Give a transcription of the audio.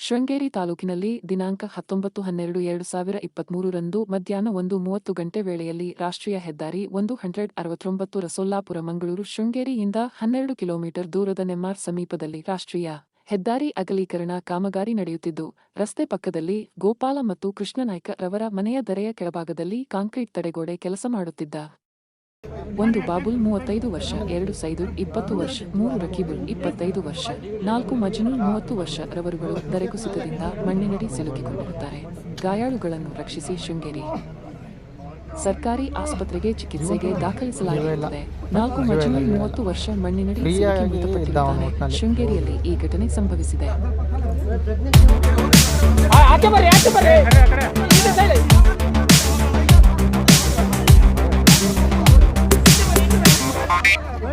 ಶೃಂಗೇರಿ ತಾಲೂಕಿನಲ್ಲಿ ದಿನಾಂಕ ಹತ್ತೊಂಬತ್ತು ಹನ್ನೆರಡು ಎರಡು ಸಾವಿರ ಇಪ್ಪತ್ಮೂರರಂದು ಮಧ್ಯಾಹ್ನ ಒಂದು ಮೂವತ್ತು ಗಂಟೆ ವೇಳೆಯಲ್ಲಿ ರಾಷ್ಟ್ರೀಯ ಹೆದ್ದಾರಿ ಒಂದು ಹಂಡ್ರೆಡ್ ಅರವತ್ತೊಂಬತ್ತು ರಸೊಲ್ಲಾಪುರ ಮಂಗಳೂರು ಶೃಂಗೇರಿಯಿಂದ ಹನ್ನೆರಡು ಕಿಲೋಮೀಟರ್ ದೂರದ ನೆಮ್ಮಾರ್ ಸಮೀಪದಲ್ಲಿ ರಾಷ್ಟ್ರೀಯ ಹೆದ್ದಾರಿ ಅಗಲೀಕರಣ ಕಾಮಗಾರಿ ನಡೆಯುತ್ತಿದ್ದು, ರಸ್ತೆ ಪಕ್ಕದಲ್ಲಿ ಗೋಪಾಲ ಮತ್ತು ಕೃಷ್ಣನಾಯ್ಕ ರವರ ಮನೆಯ ದರೆಯ ಕೆಳಭಾಗದಲ್ಲಿ ಕಾಂಕ್ರೀಟ್ ತಡೆಗೋಡೆ ಕೆಲಸ ಮಾಡುತ್ತಿದ್ದ. ಒಂದು ಬಾಬುಲ್ ಮೂವತ್ತೈದು ವರ್ಷ, ಎರಡು ಸೈದು ಇಪ್ಪತ್ತು ವರ್ಷ, ಮೂರು ರಕೀಬುಲ್ ಇಪ್ಪತ್ತೈದು ವರ್ಷ, ನಾಲ್ಕು ಮಜನು ಮೂವತ್ತು ವರ್ಷ ರವರುಗಳು ದರೆಕುಸಿತದಿಂದ ಮಣ್ಣಿನಡಿ ಸಿಲುಕಿಕೊಂಡಿರುತ್ತಾರೆ. ಗಾಯಾಳುಗಳನ್ನು ರಕ್ಷಿಸಿ ಶೃಂಗೇರಿ. ಸರ್ಕಾರಿ ಆಸ್ಪತ್ರೆಗೆ ಚಿಕಿತ್ಸೆಗೆ ದಾಖಲಿಸಲಾಗಿರುತ್ತದೆ. ನಾಲ್ಕು ಮಜನು ಮೂವತ್ತು ವರ್ಷ ಮಣ್ಣಿನಡಿ ಸಿಲುಕಿ ಮೃತಪಟ್ಟಿದ್ದಾನೆ ಶೃಂಗೇರಿಯಲ್ಲಿ ಈ ಘಟನೆ ಸಂಭವಿಸಿದೆ.